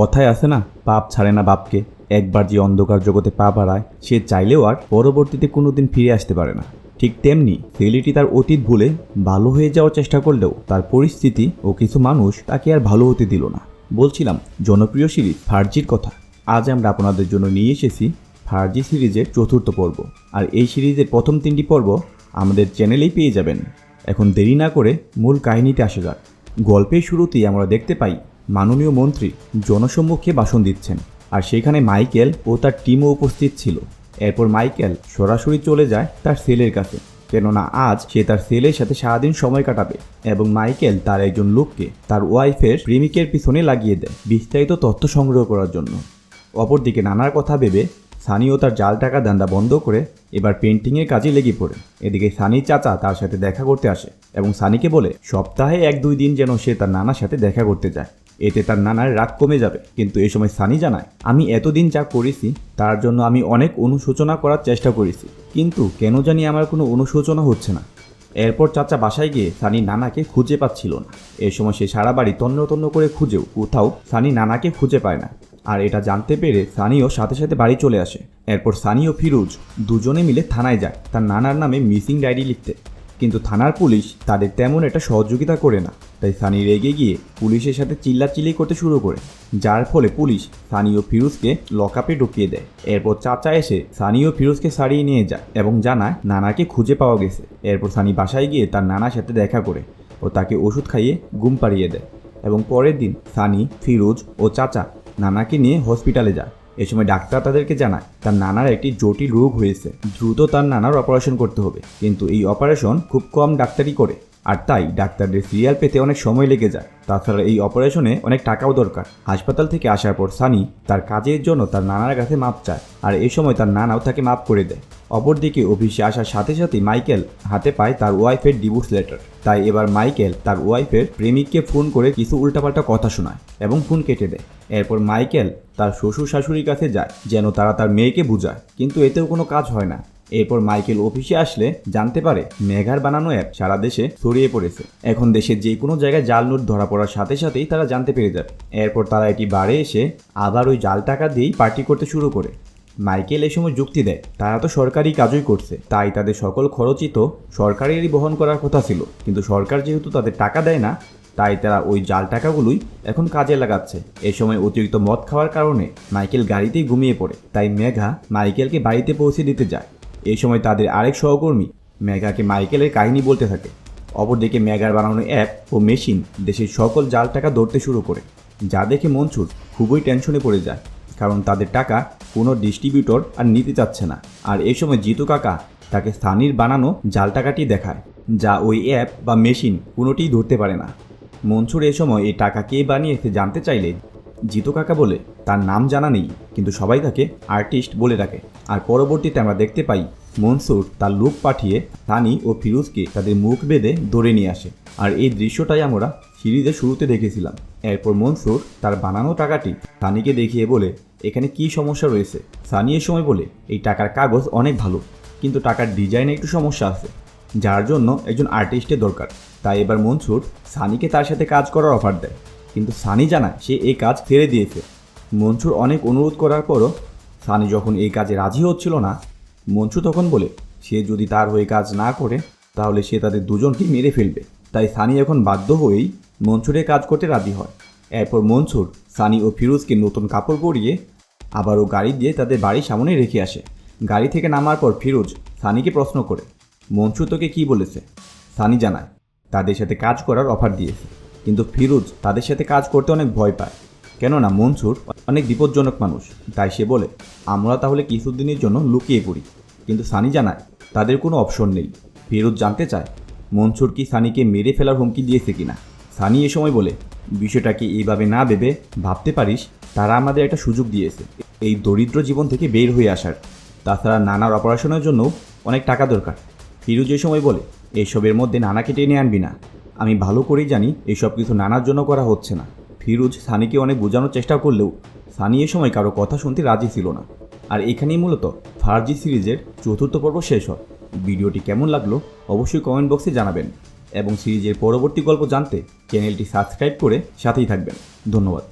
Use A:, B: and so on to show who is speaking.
A: কথায় আছে না, পাপ ছাড়ে না বাপকে। একবার যে অন্ধকার জগতে পা বাড়ায়, সে চাইলেও আর পরবর্তীতে কোনোদিন ফিরে আসতে পারে না। ঠিক তেমনি ছেলেটি তার অতীত ভুলে ভালো হয়ে যাওয়ার চেষ্টা করলেও তার পরিস্থিতি ও কিছু মানুষ তাকে আর ভালো হতে দিল না। বলছিলাম, জনপ্রিয় সিরিজ ফার্জির কথা। আজ আমরা আপনাদের জন্য নিয়ে এসেছি ফার্জি সিরিজের চতুর্থ পর্ব। আর এই সিরিজের প্রথম তিনটি পর্ব আমাদের চ্যানেলেই পেয়ে যাবেন। এখন দেরি না করে মূল কাহিনীতে আসা যাক। গল্পের শুরুতেই আমরা দেখতে পাই মাননীয় মন্ত্রী জনসম্মুখে ভাষণ দিচ্ছেন। আর সেখানে মাইকেল ও তার টিমও উপস্থিত ছিল। এরপর মাইকেল সরাসরি চলে যায় তার সেলের কাছে। কেননা আজ সে তার সেলের সাথে সারাদিন সময় কাটাবে এবং মাইকেল তার একজন লোককে তার ওয়াইফের প্রেমিকের পিছনে লাগিয়ে দেয় বিস্তারিত তথ্য সংগ্রহ করার জন্য। অপরদিকে নানার কথা ভেবে সানিও তার জাল টাকা দান্দা বন্ধ করে এবার পেন্টিংয়ের কাজে লেগে পড়ে। এদিকে সানির চাচা তার সাথে দেখা করতে আসে এবং সানিকে বলে, সপ্তাহে এক দুই দিন যেন সে তার নানার সাথে দেখা করতে যায়। এতে তার নানার রাগ কমে যাবে। কিন্তু এই সময় সানি জানায়, আমি এতদিন যা করেছি, তার জন্য আমি অনেক অনুশোচনা করার চেষ্টা করেছি। কিন্তু কেন জানি আমার কোনো অনুশোচনা হচ্ছে না। এরপর চাচা বাসায় গিয়ে সানি নানাকে খুঁজে পাচ্ছিল না। এই সময় সে সারা বাড়ি তন্ন তন্ন করে খুঁজেও কোথাও সানি নানাকে খুঁজে পায় না। আর এটা জানতে পেরে সানিও সাথে সাথে বাড়ি চলে আসে। এরপর সানি ও ফিরোজ দুজনে মিলে থানায় যায়, তার নানার নামে মিসিং ডায়েরি লিখতে। কিন্তু থানার পুলিশ তাদের তেমন একটা সহযোগিতা করে না। তাই সানি রেগে গিয়ে পুলিশের সাথে চিল্লাচিল্লি করতে শুরু করে, যার ফলে পুলিশ সানি ও ফিরোজকে লকআপে ঢুকিয়ে দেয়। এরপর চাচা এসে সানি ও ফিরোজকে সারিয়ে নিয়ে যায় এবং জানায় নানাকে খুঁজে পাওয়া গেছে। এরপর সানি বাসায় গিয়ে তার নানার সাথে দেখা করে ও তাকে ওষুধ খাইয়ে ঘুম পাড়িয়ে দেয় এবং পরের দিন সানি, ফিরোজ ও চাচা নানাকে নিয়ে হসপিটালে যায়। এ সময় ডাক্তার তাদেরকে জানায় তার নানার একটি জটিল রোগ হয়েছে, দ্রুত তার নানার অপারেশন করতে হবে। কিন্তু এই অপারেশন খুব কম ডাক্তারই করে। আর তাই ডাক্তারদের সিরিয়াল পেতে অনেক সময় লেগে যায়। তাছাড়া এই অপারেশনে অনেক টাকাও দরকার। হাসপাতাল থেকে আসার পর সানি তার কাজের জন্য তার নানার কাছে মাপ চায় আর এই সময় তার নানাও তাকে মাপ করে দেয়। অপরদিকে অফিসে আসার সাথে সাথে মাইকেল হাতে পায় তার ওয়াইফের ডিভোর্স লেটার। তাই এবার মাইকেল তার ওয়াইফের প্রেমিককে ফোন করে কিছু উল্টাপাল্টা কথা শোনায় এবং ফোন কেটে দেয়। এরপর মাইকেল তার শ্বশুর শাশুড়ির কাছে যায় যেন তারা তার মেয়েকে বুঝায়। কিন্তু এতেও কোনো কাজ হয় না। এরপর মাইকেল অফিসে আসলে জানতে পারে মেঘার বানানো অ্যাপ সারা দেশে ছড়িয়ে পড়েছে। এখন দেশের যে কোনো জায়গায় জাল নোট ধরা পড়ার সাথে সাথেই তারা জানতে পেরে যাবে। এরপর তারা এটি বারে এসে আবার ওই জাল টাকা দিয়েই পার্টি করতে শুরু করে। মাইকেল এ সময় যুক্তি দেয়, তারা তো সরকারি কাজই করছে, তাই তাদের সকল খরচই তো সরকারেরই বহন করার কথা ছিল। কিন্তু সরকার যেহেতু তাদের টাকা দেয় না, তাই তারা ওই জাল টাকাগুলোই এখন কাজে লাগাচ্ছে। এ সময় অতিরিক্ত মদ খাওয়ার কারণে মাইকেল গাড়িতেই ঘুমিয়ে পড়ে। তাই মেঘা মাইকেলকে বাড়িতে পৌঁছে দিতে যায়। এই সময় তাদের আরেক সহকর্মী ম্যাগাকে মাইকেলের কাহিনী বলতে থাকে। অপরদিকে ম্যাগার বানানো অ্যাপ ও মেশিন দেশের সকল জাল টাকা ধরতে শুরু করে, যা দেখে মনসুর খুবই টেনশনে পড়ে যায়, কারণ তাদের টাকা কোনো ডিস্ট্রিবিউটর আর নিতে চাচ্ছে না। আর এই সময় জিতু কাকা তাকে স্থানীয় বানানো জাল টাকাটি দেখায়, যা ওই অ্যাপ বা মেশিন কোনোটিই ধরতে পারে না। মনসুর এ সময় এই টাকা কে বানিয়েছে জানতে চাইলে জিতু কাকা বলে তার নাম জানা নেই, কিন্তু সবাই তাকে আর্টিস্ট বলে ডাকে। আর পরবর্তীতে আমরা দেখতে পাই মনসুর তার লোক পাঠিয়ে তানি ও ফিরোজকে তাদের মুখ বেঁধে ধরে নিয়ে আসে। আর এই দৃশ্যটাই আমরা সিরিজের শুরুতে দেখেছিলাম। এরপর মনসুর তার বানানো টাকাটি সানিকে দেখিয়ে বলে, এখানে কি সমস্যা রয়েছে? সানি এ সময় বলে, এই টাকার কাগজ অনেক ভালো, কিন্তু টাকার ডিজাইনে একটু সমস্যা আছে, যার জন্য একজন আর্টিস্টের দরকার। তাই এবার মনসুর সানিকে তার সাথে কাজ করার অফার দেয়। কিন্তু সানি জানায় সে এই কাজ ছেড়ে দিয়েছে। মনসুর অনেক অনুরোধ করার পরও সানি যখন এই কাজে রাজি হচ্ছিল না, মনসু তখন বলে, সে যদি তার হয়ে কাজ না করে, তাহলে সে তাদের দুজনকে মেরে ফেলবে। তাই সানি এখন বাধ্য হয়েই মনসুরের কাজ করতে রাজি হয়। এরপর মনসুর সানি ও ফিরোজকে নতুন কাপড় পরিয়ে আবারও গাড়ি দিয়ে তাদের বাড়ির সামনে রেখে আসে। গাড়ি থেকে নামার পর ফিরোজ সানিকে প্রশ্ন করে, মনসু তোকে কী বলেছে? সানি জানায়, তাদের সাথে কাজ করার অফার দিয়েছে। কিন্তু ফিরোজ তাদের সাথে কাজ করতে অনেক ভয় পায়। কেননা মনসুর অনেক বিপজ্জনক মানুষ। তাই সে বলে, আমরা তাহলে কিছুদিনের জন্য লুকিয়ে পড়ি। কিন্তু সানি জানায়, তাদের কোনো অপশন নেই। ফিরোজ জানতে চায়, মনসুর কি সানিকে মেরে ফেলার হুমকি দিয়েছে কিনা? সানি এ সময় বলে বিষয়টাকে এইভাবে না ভেবে ভাবতে পারিস? তারা আমাদের একটা সুযোগ দিয়েছে, এই দরিদ্র জীবন থেকে বের হয়ে আসার। তাছাড়া নানার অপারেশনের জন্য অনেক টাকা দরকার। ফিরোজ এ সময় বলে, এসবের মধ্যে নানাকে টেনে আনবি না। আমি ভালো করেই জানি এইসব কিছু নানার জন্য করা হচ্ছে না। ফিরুজ সানিকে অনেক বোঝানোর চেষ্টা করলেও সানি এ সময় কারও কথা শুনতে রাজি ছিল না। আর এখানেই মূলত ফার্জি সিরিজের চতুর্থ পর্ব শেষ হয়। ভিডিওটি কেমন লাগল অবশ্যই কমেন্ট বক্সে জানাবেন এবং সিরিজের পরবর্তী গল্প জানতে চ্যানেলটি সাবস্ক্রাইব করে সাথেই থাকবেন। ধন্যবাদ।